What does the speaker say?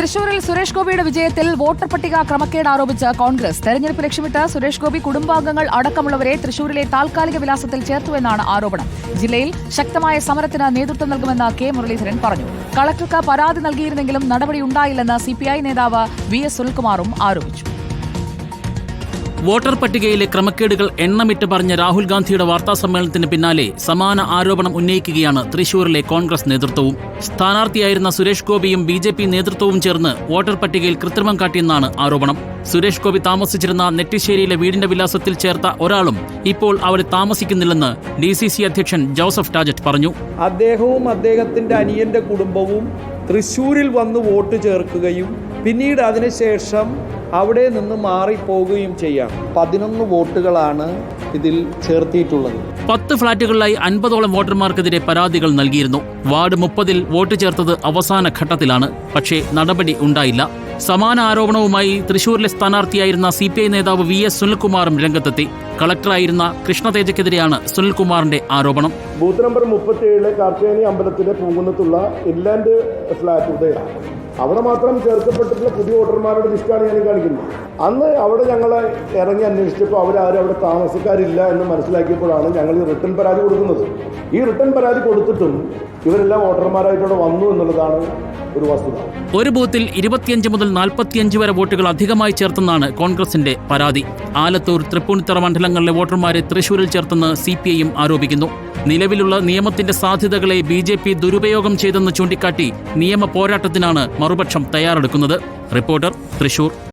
തൃശൂരിൽ സുരേഷ് ഗോപിയുടെ വിജയത്തിൽ വോട്ടർ പട്ടിക ക്രമക്കേട് ആരോപിച്ച് കോൺഗ്രസ്. തെരഞ്ഞെടുപ്പ് ലക്ഷ്യമിട്ട് സുരേഷ് ഗോപി കുടുംബാംഗങ്ങൾ അടക്കമുള്ളവരെ തൃശൂരിലെ താൽക്കാലിക വിലാസത്തിൽ ചേർത്തുവെന്നാണ് ആരോപണം. ജില്ലയിൽ ശക്തമായ സമരത്തിന് നേതൃത്വം നൽകുമെന്ന് കെ. മുരളീധരൻ പറഞ്ഞു. കളക്ടർക്ക് പരാതി നൽകിയിരുന്നെങ്കിലും നടപടിയുണ്ടായില്ലെന്ന് സിപിഐ നേതാവ് വി എസ് സുനിൽകുമാറും ആരോപിച്ചു. വോട്ടർ പട്ടികയിലെ ക്രമക്കേടുകൾ എണ്ണമിട്ട് പറഞ്ഞ രാഹുൽ ഗാന്ധിയുടെ വാർത്താ സമ്മേളനത്തിന് പിന്നാലെ സമാന ആരോപണം ഉന്നയിക്കുകയാണ് തൃശൂരിലെ കോൺഗ്രസ് നേതൃത്വവും. സ്ഥാനാർത്ഥിയായിരുന്ന സുരേഷ് ഗോപിയും ബി ജെ പി നേതൃത്വവും ചേർന്ന് വോട്ടർ പട്ടികയിൽ കൃത്രിമം കാട്ടിയെന്നാണ് ആരോപണം. സുരേഷ് ഗോപി താമസിച്ചിരുന്ന നെട്ടിശ്ശേരിയിലെ വീടിന്റെ വിലാസത്തിൽ ചേർത്ത ഒരാളും ഇപ്പോൾ അവിടെ താമസിക്കുന്നില്ലെന്ന് ഡി സി സി അധ്യക്ഷൻ ജോസഫ് ടാജറ്റ് പറഞ്ഞു. അദ്ദേഹവും അദ്ദേഹത്തിന്റെ അനിയന്റെ കുടുംബവും തൃശൂരിൽ വന്ന് വോട്ട് ചേർക്കുകയും പിന്നീട് അതിനുശേഷം അവിടെ നിന്ന് മാറിപ്പോകുകയും ചെയ്യാം. പതിനൊന്ന് വോട്ടുകളാണ് ഇതിൽ ചേർത്തിയിട്ടുള്ളത്. പത്ത് ഫ്ളാറ്റുകളിലായി അൻപതോളം വോട്ടർമാർക്കെതിരെ പരാതികൾ നൽകിയിരുന്നു. വാർഡ് മുപ്പതിൽ വോട്ട് ചേർത്തത് അവസാന ഘട്ടത്തിലാണ്. പക്ഷേ നടപടി ഉണ്ടായില്ല. സമാന ആരോപണവുമായി തൃശൂരിലെ സ്ഥാനാർത്ഥിയായിരുന്ന സി പി ഐ നേതാവ് വി എസ് സുനിൽകുമാറും രംഗത്തെത്തി. കളക്ടറായിരുന്ന കൃഷ്ണതേജയ്ക്കെതിരെയാണ് സുനിൽകുമാറിന്റെ ആരോപണം. ബൂത്ത് നമ്പർ മുപ്പത്തിയേഴിലെ കാർത്തിയാനി അമ്പലത്തിലെ പൂങ്കുന്നത്തുള്ള ഇൻലാൻഡ് ഫ്ലാറ്റ് അവിടെ മാത്രം ചേർക്കപ്പെട്ടിട്ടുള്ള പുതിയ വോട്ടർമാരുടെ ലിസ്റ്റാണ് ഞാൻ കാണിക്കുന്നത്. അന്ന് അവിടെ ഞങ്ങൾ ഇറങ്ങി അന്വേഷിച്ചപ്പോൾ അവരാരും അവിടെ താമസക്കാരില്ല എന്ന് മനസ്സിലാക്കിയപ്പോഴാണ് ഞങ്ങൾ ഈ റിട്ടേൺ പരാതി കൊടുക്കുന്നത്. ഈ റിട്ടേൺ പരാതി കൊടുത്തിട്ടും ഇവരെല്ലാം വോട്ടർമാരായിട്ടവിടെ വന്നു എന്നുള്ളതാണ് ഒരു വസ്തുത. ഒരു ബൂത്തിൽ ഇരുപത്തിയഞ്ച് മുതൽ നാൽപ്പത്തിയഞ്ച് വരെ വോട്ടുകൾ അധികമായി ചേർത്തെന്നാണ് കോൺഗ്രസിന്റെ പരാതി. ആലത്തൂർ തൃപ്പൂണിത്തറ മണ്ഡലങ്ങളിലെ വോട്ടർമാരെ തൃശൂരിൽ ചേർത്തെന്ന് സി ആരോപിക്കുന്നു. നിലവിലുള്ള നിയമത്തിന്റെ സാധ്യതകളെ ബി ജെ പി ദുരുപയോഗം ചെയ്തെന്ന് ചൂണ്ടിക്കാട്ടി നിയമ പോരാട്ടത്തിനാണ് മറുപക്ഷം തയ്യാറെടുക്കുന്നത്. റിപ്പോർട്ടർ തൃശൂർ.